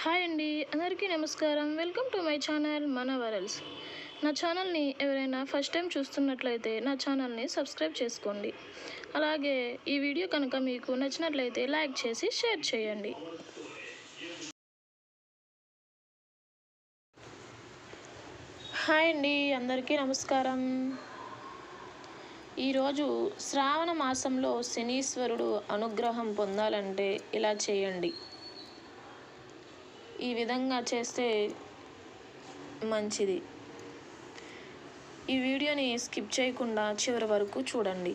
Hi అండి అందరికీ నమస్కారం. వెల్కమ్ టు మై ఛానల్ మన వరల్స్ నా ఛానల్ని ఎవరైనా ఫస్ట్ టైం చూస్తున్నట్లయితే నా ఛానల్ని సబ్స్క్రైబ్ చేసుకోండి. అలాగే ఈ వీడియో కనుక మీకు నచ్చినట్లయితే లైక్ చేసి షేర్ చేయండి. హాయ్ అండి అందరికీ నమస్కారం. ఈరోజు శ్రావణ మాసంలో శనీశ్వరుడు అనుగ్రహం పొందాలంటే ఇలా చేయండి. ఈ విధంగా చేస్తే మంచిది. ఈ వీడియోని స్కిప్ చేయకుండా చివరి వరకు చూడండి.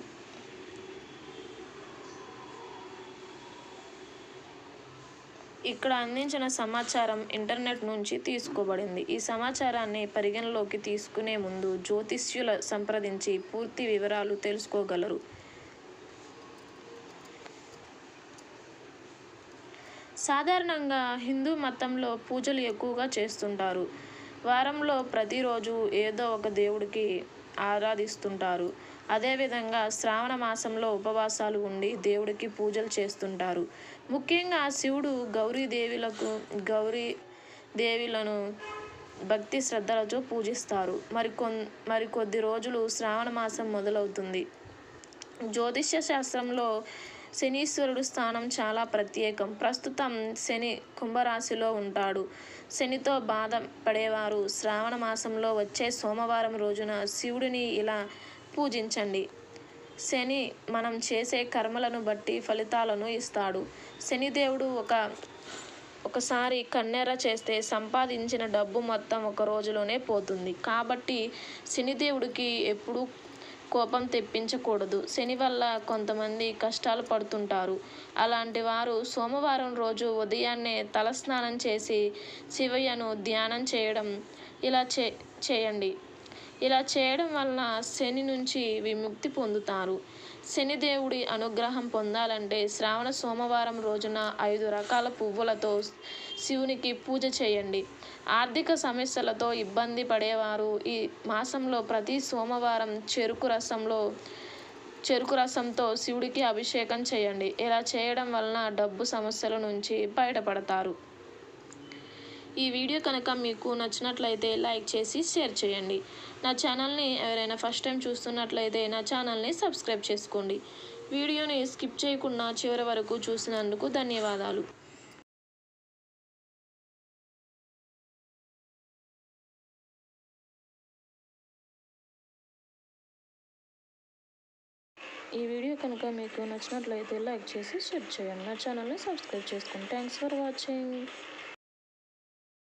ఇక్కడ అందించిన సమాచారం ఇంటర్నెట్ నుంచి తీసుకోబడింది. ఈ సమాచారాన్ని పరిగణలోకి తీసుకునే ముందు జ్యోతిష్యుల సంప్రదించి పూర్తి వివరాలు తెలుసుకోగలరు. సాధారణంగా హిందూ మతంలో పూజలు ఎక్కువగా చేస్తుంటారు. వారంలో ప్రతిరోజు ఏదో ఒక దేవుడికి ఆరాధిస్తుంటారు. అదేవిధంగా శ్రావణ మాసంలో ఉపవాసాలు ఉండి దేవుడికి పూజలు చేస్తుంటారు. ముఖ్యంగా శివుడు గౌరీదేవులకు గౌరీ దేవిలను భక్తి శ్రద్ధలతో పూజిస్తారు. మరికొన్ మరికొద్ది రోజులు శ్రావణ మాసం మొదలవుతుంది. జ్యోతిష్య శాస్త్రంలో శనీశ్వరుడు స్థానం చాలా ప్రత్యేకం. ప్రస్తుతం శని కుంభరాశిలో ఉంటాడు. శనితో బాధ పడేవారు. శ్రావణ మాసంలో వచ్చే సోమవారం రోజున శివుడిని ఇలా పూజించండి. శని మనం చేసే కర్మలను బట్టి ఫలితాలను ఇస్తాడు. శనిదేవుడు ఒక ఒకసారి కన్నెర చేస్తే సంపాదించిన డబ్బు మొత్తం ఒక రోజులోనే పోతుంది. కాబట్టి శనిదేవుడికి ఎప్పుడూ కోపం తెప్పించకూడదు. శని వల్ల కొంతమంది కష్టాలు పడుతుంటారు. అలాంటి వారు సోమవారం రోజు ఉదయాన్నే తలస్నానం చేసి శివయ్యను ధ్యానం చేయడం ఇలా చే చేయండి. ఇలా చేయడం వలన శని నుంచి విముక్తి పొందుతారు. శనిదేవుడి అనుగ్రహం పొందాలంటే శ్రావణ సోమవారం రోజున ఐదు రకాల పువ్వులతో శివునికి పూజ చేయండి. ఆర్థిక సమస్యలతో ఇబ్బంది పడేవారు ఈ మాసంలో ప్రతి సోమవారం చెరుకు రసంలో చెరుకు రసంతో శివుడికి అభిషేకం చేయండి. ఇలా చేయడం వలన డబ్బు సమస్యల నుంచి బయటపడతారు. ఈ వీడియో కనుక మీకు నచ్చినట్లయితే లైక్ చేసి షేర్ చేయండి. నా ఛానల్ని ఎవరైనా ఫస్ట్ టైం చూస్తున్నట్లయితే నా ఛానల్ని సబ్స్క్రైబ్ చేసుకోండి. వీడియోని స్కిప్ చేయకుండా చివరి వరకు చూసినందుకు ధన్యవాదాలు. ఈ వీడియో కనుక మీకు నచ్చినట్లయితే లైక్ చేసి షేర్ చేయండి. నా ఛానల్ని సబ్స్క్రైబ్ చేసుకోండి థ్యాంక్స్ ఫర్ వాచింగ్.